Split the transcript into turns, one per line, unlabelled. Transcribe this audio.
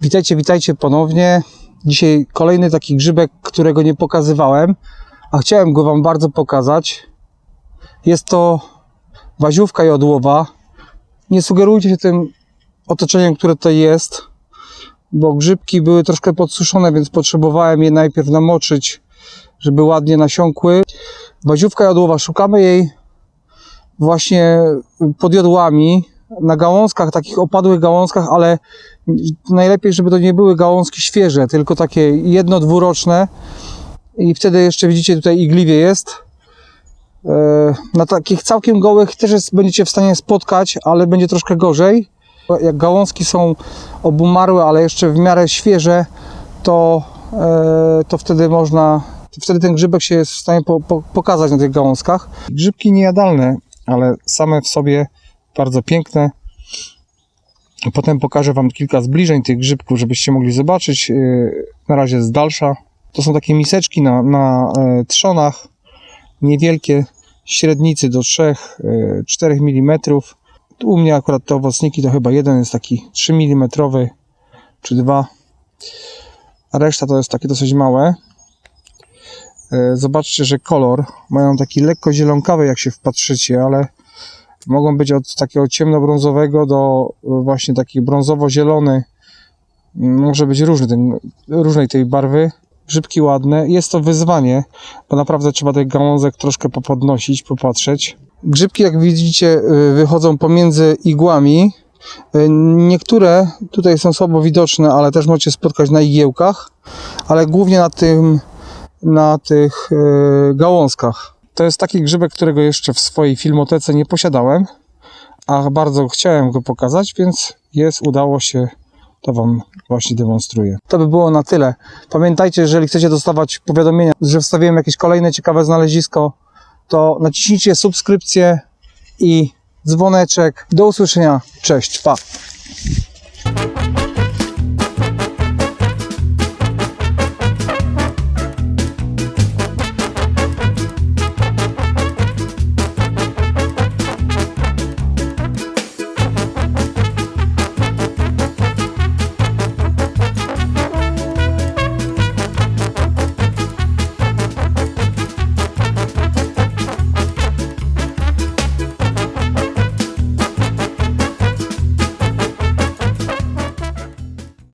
Witajcie, witajcie ponownie. Dzisiaj kolejny taki grzybek, którego nie pokazywałem, a chciałem go Wam bardzo pokazać. Jest to waziówka jodłowa. Nie sugerujcie się tym otoczeniem, które tutaj jest, bo grzybki były troszkę podsuszone, więc potrzebowałem je najpierw namoczyć, żeby ładnie nasiąkły. Waziówka jodłowa, szukamy jej właśnie pod jodłami, na gałązkach, takich opadłych gałązkach, ale najlepiej, żeby to nie były gałązki świeże, tylko takie jedno, dwuroczne i wtedy jeszcze widzicie tutaj igliwie jest. E, Na takich całkiem gołych też jest, będziecie w stanie spotkać, ale będzie troszkę gorzej. Jak gałązki są obumarłe, ale jeszcze w miarę świeże, to, e, to wtedy można, wtedy ten grzybek się jest w stanie po, po, pokazać na tych gałązkach. Grzybki niejadalne, ale same w sobie bardzo piękne. Potem pokażę Wam kilka zbliżeń tych grzybków, żebyście mogli zobaczyć. Yy, Na razie z dalsza. To są takie miseczki na, na e, trzonach, niewielkie, średnicy do 3-4 mm. Tu u mnie akurat te owocniki to chyba jeden jest taki 3 mm czy dwa, a reszta to jest takie dosyć małe. E, Zobaczcie, że kolor mają taki lekko zielonkawy, jak się wpatrzycie, ale mogą być od takiego ciemnobrązowego do e, właśnie taki brązowo-zielony. Może być różny ten, różnej tej barwy. Grzybki ładne. Jest to wyzwanie, bo naprawdę trzeba tych gałązek troszkę popodnosić, popatrzeć. Grzybki, jak widzicie, y, wychodzą pomiędzy igłami. Y, Niektóre tutaj są słabo widoczne, ale też możecie spotkać na igiełkach, ale głównie na tym, na tych gałązkach. To jest taki grzybek, którego jeszcze w swojej filmotece nie posiadałem, a bardzo chciałem go pokazać, więc jest, udało się, to Wam właśnie demonstruję. To by było na tyle. Pamiętajcie, jeżeli chcecie dostawać powiadomienia, że wstawiłem jakieś kolejne ciekawe znalezisko, to naciśnijcie subskrypcję i dzwoneczek. Do usłyszenia. Cześć. Pa.